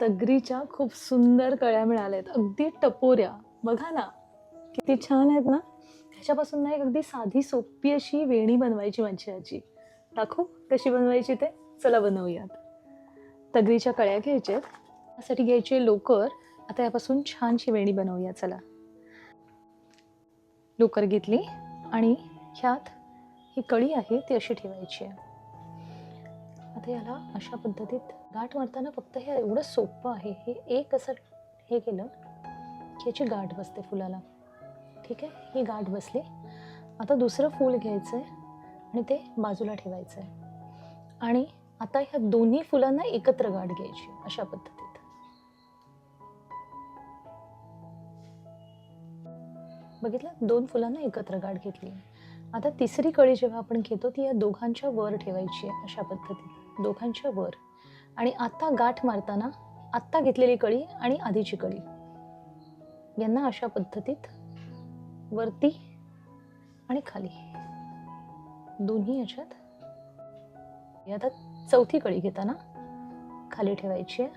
तगरीच्या खूप सुंदर कळ्या मिळाल्या आहेत अगदी टपोऱ्या. बघा ना किती छान आहेत ना? ह्याच्यापासून ना एक अगदी साधी सोपी अशी वेणी बनवायची माझी आजी दाखवू कशी बनवायची ते? चला बनवूयात. तगरीच्या कळ्या घ्यायच्या त्यासाठी घ्यायचे लोकर. आता यापासून छानशी वेणी बनवूया चला. लोकर घेतली आणि ह्यात ही कळी आहे ती अशी ठेवायची आहे. आता याला अशा पद्धतीत गाठ मारताना फक्त हे एवढं सोपं आहे. हे एक असं हे केलं की याची गाठ बसते फुलाला. ठीक आहे? ही गाठ बसली. आता दुसरं फूल घ्यायचं आहे आणि ते बाजूला ठेवायचं आहे आणि आता ह्या दोन्ही फुलांना एकत्र गाठ घ्यायची अशा पद्धतीत. बघितलं? दोन फुलांना एकत्र गाठ घेतली. आता तिसरी कळी जेव्हा आपण घेतो ती या दोघांच्या वर ठेवायची आहे अशा पद्धतीत. दोघांच्या वर. आणि आता गाठ मारताना आत्ता घेतलेली कळी आणि आधीची कळी. यांना अशा पद्धतीत वरती आणि खाली. दोन्ही याच्यात आता चौथी कळी घेताना खाली ठेवायची आहे.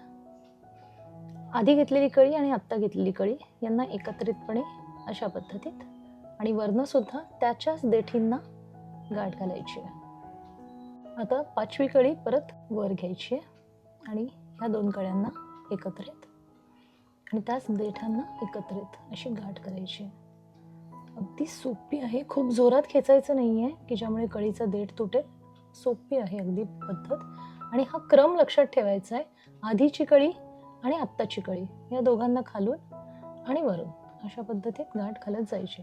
आधी घेतलेली कळी आणि आत्ता घेतलेली कळी यांना एकत्रितपणे अशा पद्धतीत आणि वरनं सुद्धा त्याच्याच देठींना गाठ घालायची आहे. आता पाचवी कळी परत वर घ्यायची आहे. आणि ह्या दोन कळ्यांना एकत्रित आणि त्याच देठांना एकत्रित अशी गाठ करायची आहे. अगदी सोपी आहे. खूप जोरात खेचायचं नाही आहे की ज्यामुळे कळीचा देठ तुटेल. सोपी आहे अगदी पद्धत. आणि हा क्रम लक्षात ठेवायचा आहे. आधीची कळी आणि आत्ताची कळी या दोघांना खालून आणि वरून अशा पद्धतीत गाठ घालत जायची.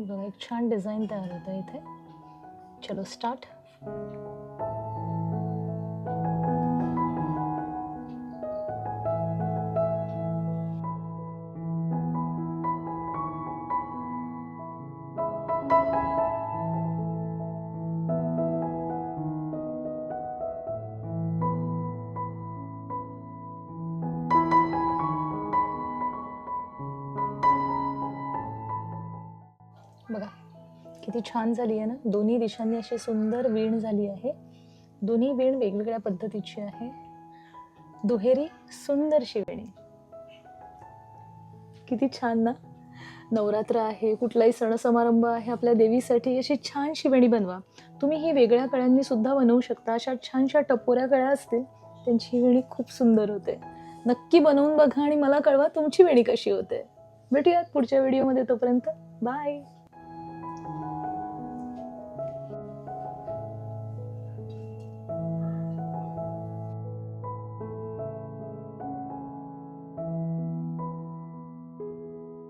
बघा एक छान डिझाईन तयार होतं इथे. चलो स्टार्ट किती छान झाली आहे ना? दोन्ही दिशांनी अशी सुंदर वीण झाली आहे. दोन्ही वीण वेगवेगळ्या पद्धतीची आहे. दुहेरी सुंदर शिवेणी. किती छान ना? नवरात्र आहे कुठलाही सण समारंभ आहे आपल्या देवीसाठी अशी छानशी वेणी बनवा. तुम्ही ही वेगळ्या कळ्यांनी सुद्धा बनवू शकता. अशा छानशा टपोऱ्या कळ्या असतील त्यांची वेणी खूप सुंदर होते. नक्की बनवून बघा आणि मला कळवा तुमची वेणी कशी होते. भेटूयात पुढच्या व्हिडिओमध्ये तोपर्यंत. बाय.